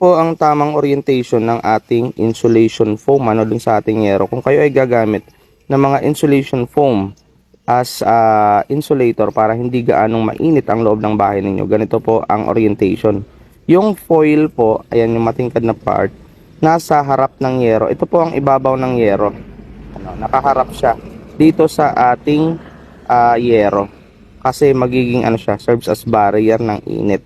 po ang tamang orientation ng ating insulation foam ano dun sa ating yero. Kung kayo ay gagamit ng mga insulation foam as ah, insulator para hindi gaanong mainit ang loob ng bahay ninyo, ganito po ang orientation. Yung foil po, ayan yung matingkad na part, nasa harap ng yero. Ito po ang ibabaw ng yero. Ano, nakaharap siya dito sa ating ah, yero. Kasi magiging ano siya, serves as barrier ng init.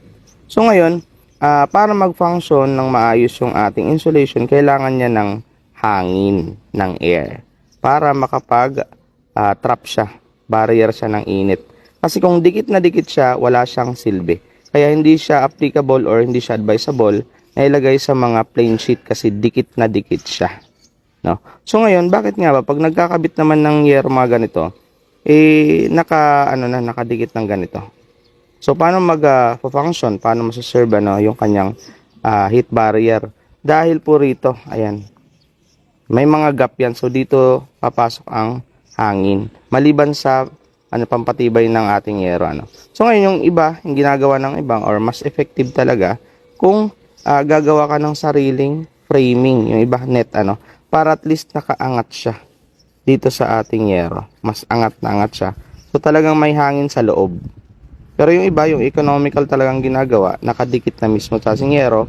So ngayon, ah, para mag-function ng maayos yung ating insulation, kailangan niya ng hangin, ng air. Para makapag ah, trap siya, barrier siya ng init. Kasi kung dikit na dikit siya, wala siyang silbi. Kaya hindi siya applicable or hindi siya advisable na ilagay sa mga plain sheet kasi dikit na dikit siya. No? So ngayon, bakit nga ba pag nagkakabit naman ng year mga ganito, eh naka ano na nakadikit ng ganito. So paano mag-function, paano masaserve ano yung kanyang ah, heat barrier? Dahil po rito, ayan. May mga gap yan. So dito papasok ang hangin. Maliban sa ano pampatibay ng ating yero ano. So ngayon yung iba, yung ginagawa ng ibang or mas effective talaga kung ah, gagawa ka ng sariling framing, yung iba net ano, para at least nakaangat siya dito sa ating yero. Mas angat na angat siya. So talagang may hangin sa loob. Pero yung iba, yung economical talagang ginagawa, nakadikit na mismo sa ating yero